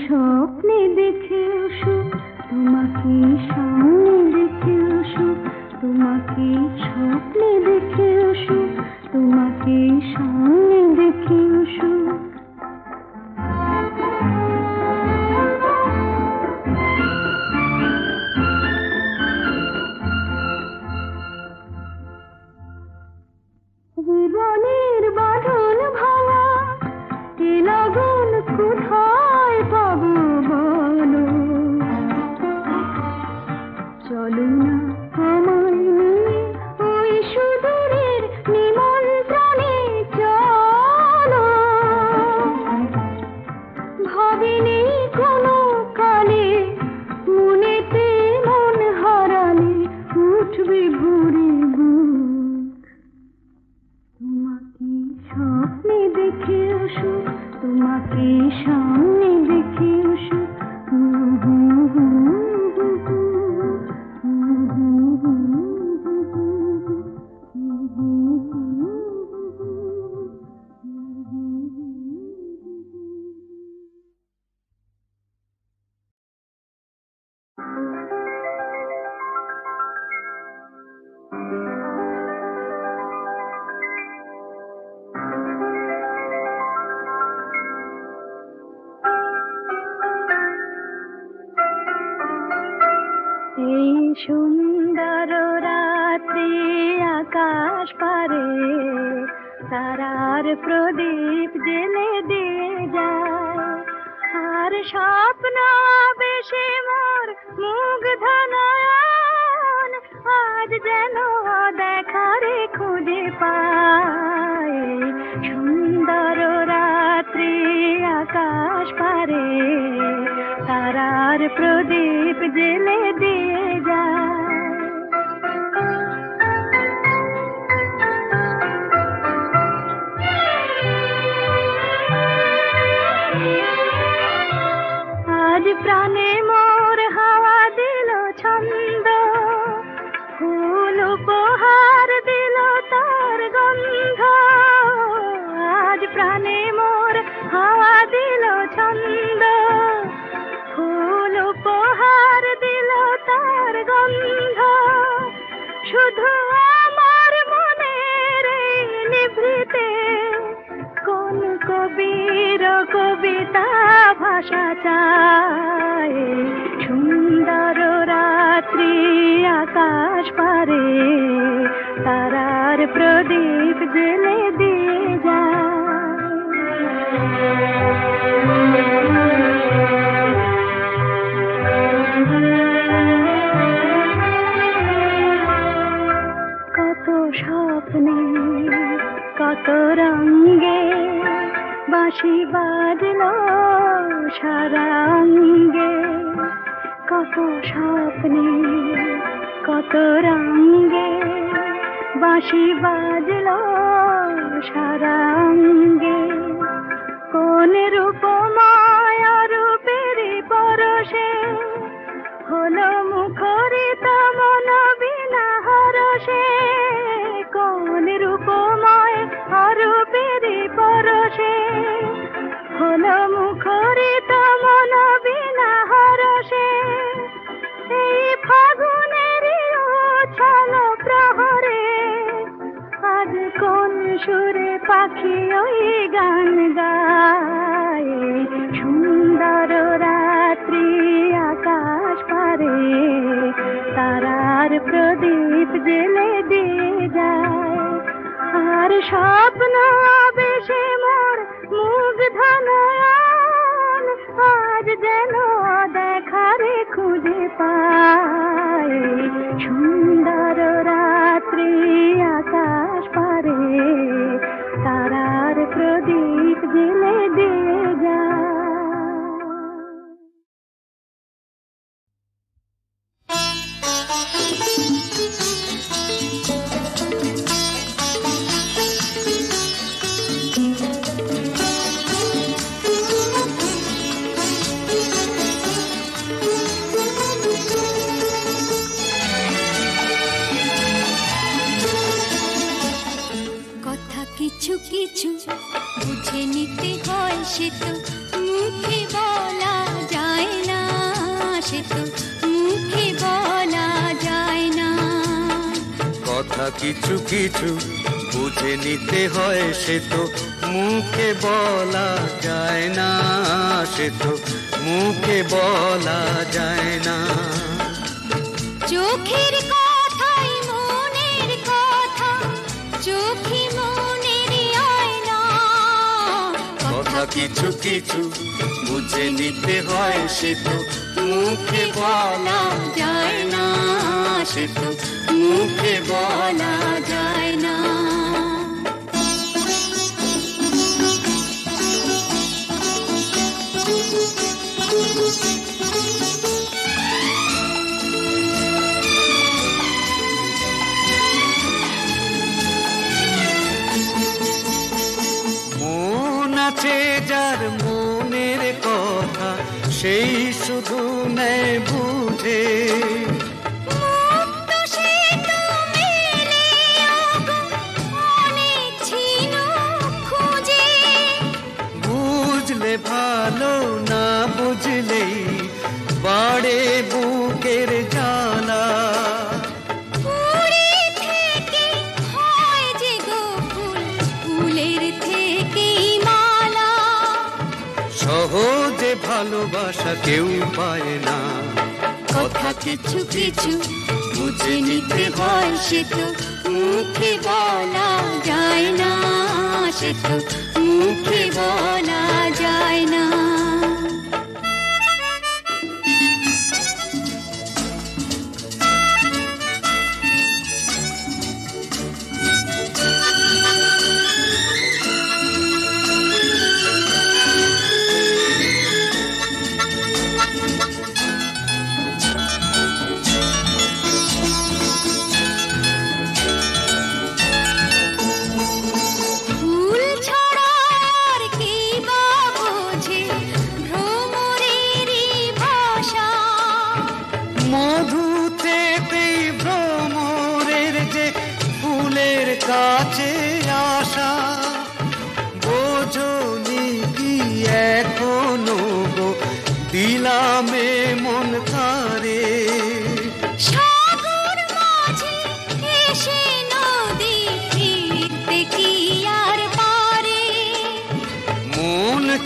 স্বপ্নে দেখেও সুখ তোমাকে আর প্রদীপ জেলে দিয়ে যায়। আর স্বপ্ন বেশি মোর মুখ ধনয়ন আজ যেন দেখার খুঁজে পায়। সুন্দর রাত্রি আকাশ পারে, তারার প্রদীপ জেলে গন্ধ শুধু আমার মনের নিভৃতে। কোন কবির কবিতা ভাষা চায়? সুন্দর রাত্রি আকাশ পারে। তারার প্রদীপ জেলে দিয়ে যায়। রঙ্গে বাঁশি বাজল সারাঙ্গে। কত স্বপ্নে কত রঙ্গে বাঁশি বাজল সারাঙ্গে। কোন রূপ মুখরিত মন বিনা হরসে এই ফাগুনের উছল প্রহরে সুরে পাখি ওই গান গায়? সুন্দর রাত্রি আকাশ পারে, তারার প্রদীপ জেলে দিয়ে যায়। আর স্বপ্ন কথা কিছু কিছু বুঝে নিতে হয় সে তো। মুখে বলা যায় না সে তো। মুখে বলা যায় না। চোখের কথাই মনের কথা চোখে মনের আয়না। কথা কিছু কিছু বুঝে নিতে হয় সে তো। মুখে বলা যায় না সে তো মুখে বলা যায় না। মন আছে যার সেই শুধু নেয় বুঝে। ভালোবাসা কেউ পায় না। কথা কিছু কিছু বুঝে নিতে হয় সে তো, মুখে বলা যায় না সে তো, মুখে বলা যায় না।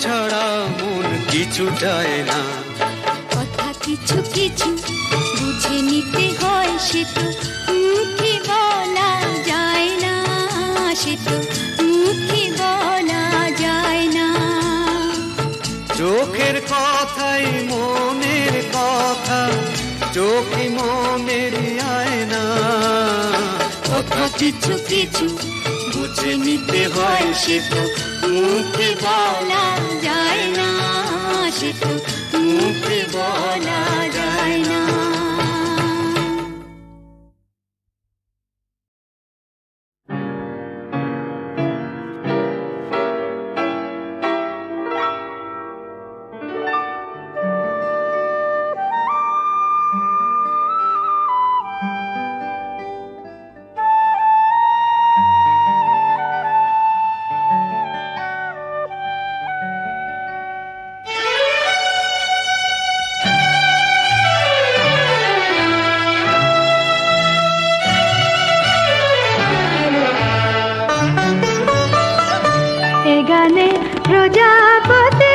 ছাড়া মন কিছু যায় না। কথা কিছু কিছু বুঝে নিতে হয় সে তো মুখে বলা যায় না সে তো মুখে বলা যায় না। চোখের কথাই মনের কথা চোখে মনের আয়না। কথা কিছু কিছু নিতে হয় সে তো মুখে বলা যায় না সে তো মুখে বলা যায় না প্রজাপতি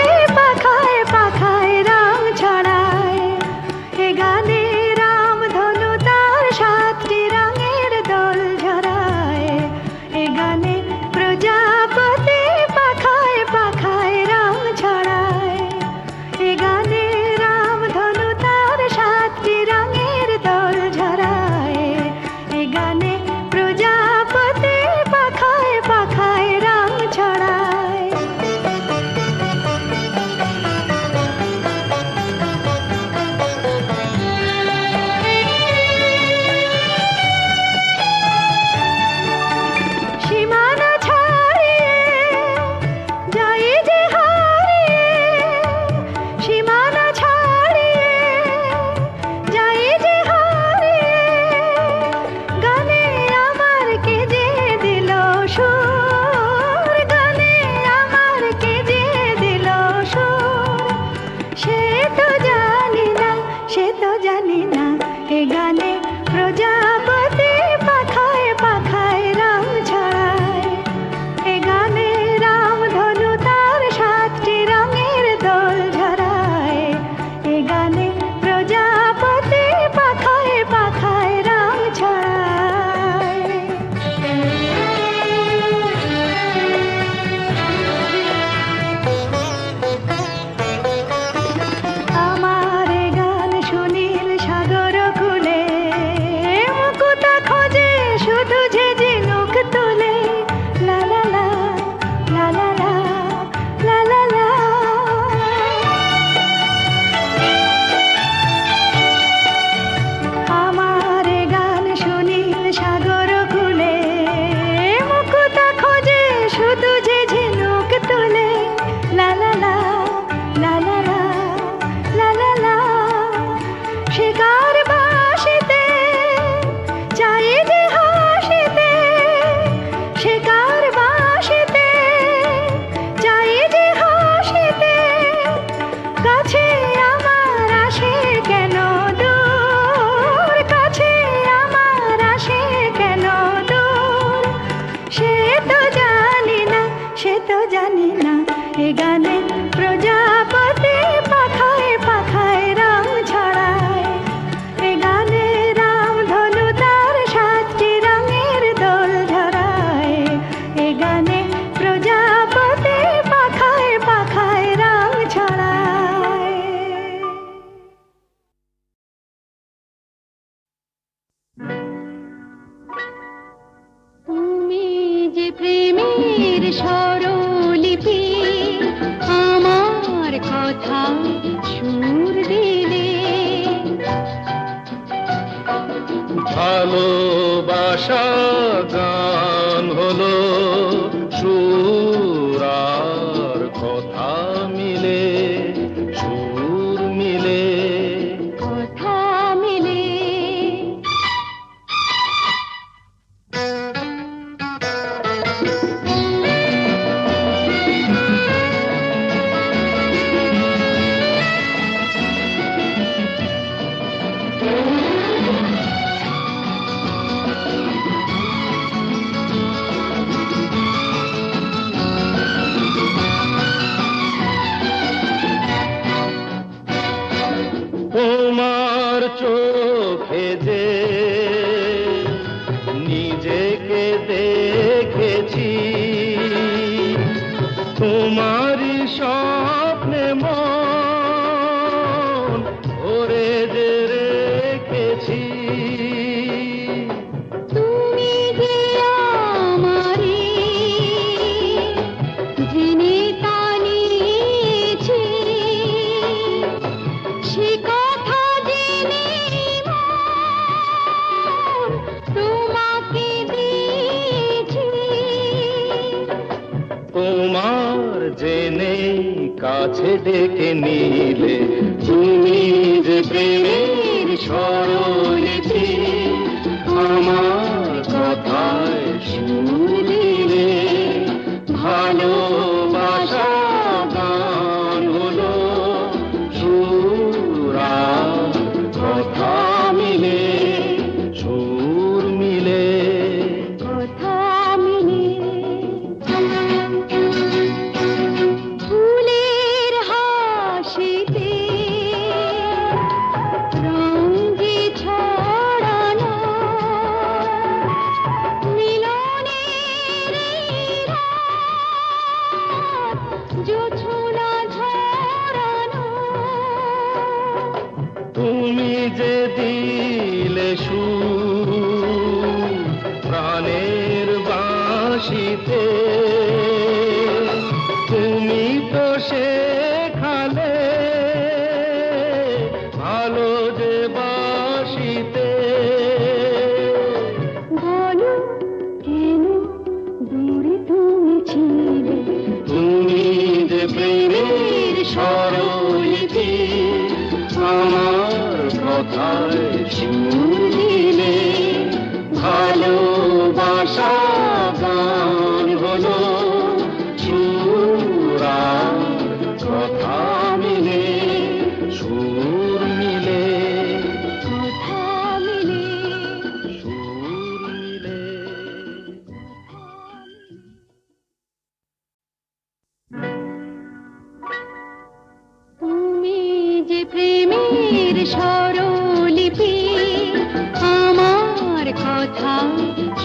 Jesús. তোমার চোখে যে নিজেকে দেখেছি তোমার সব তোমার জেনে কাছে ডেকে নিলে তুমি যে প্রেমের সরছি আমার সরলিতে আমার কথায় শুনিলে ভালোবাসা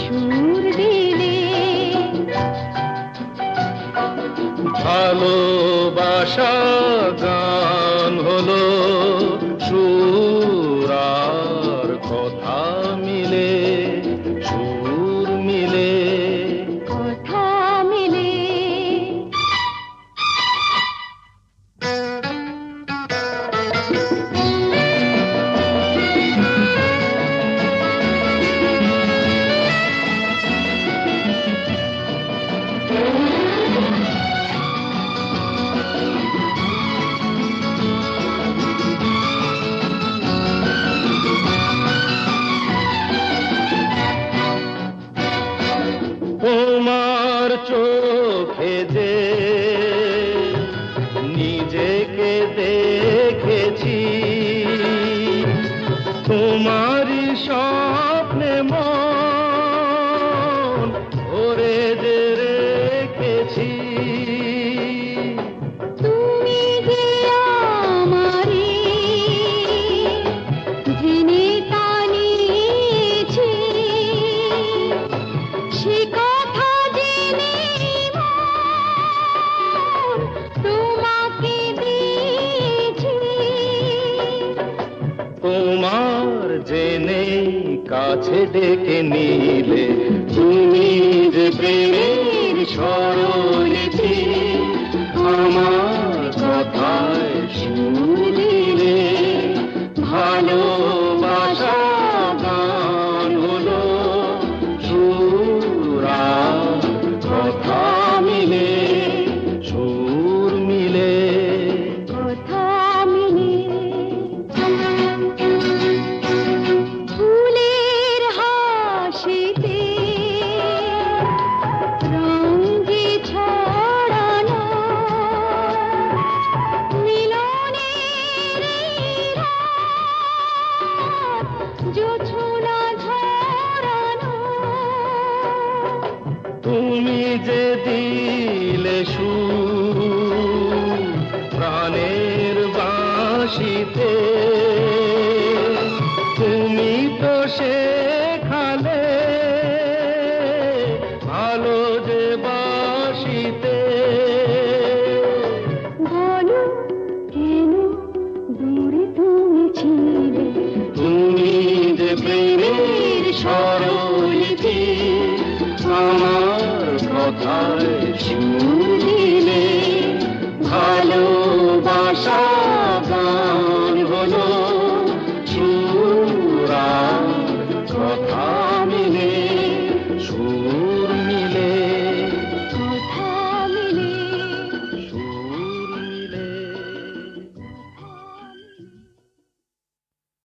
সুর দিলে। ভালোবাসা কাছে ডেকে নিলে তুমি প্রেমের সরণে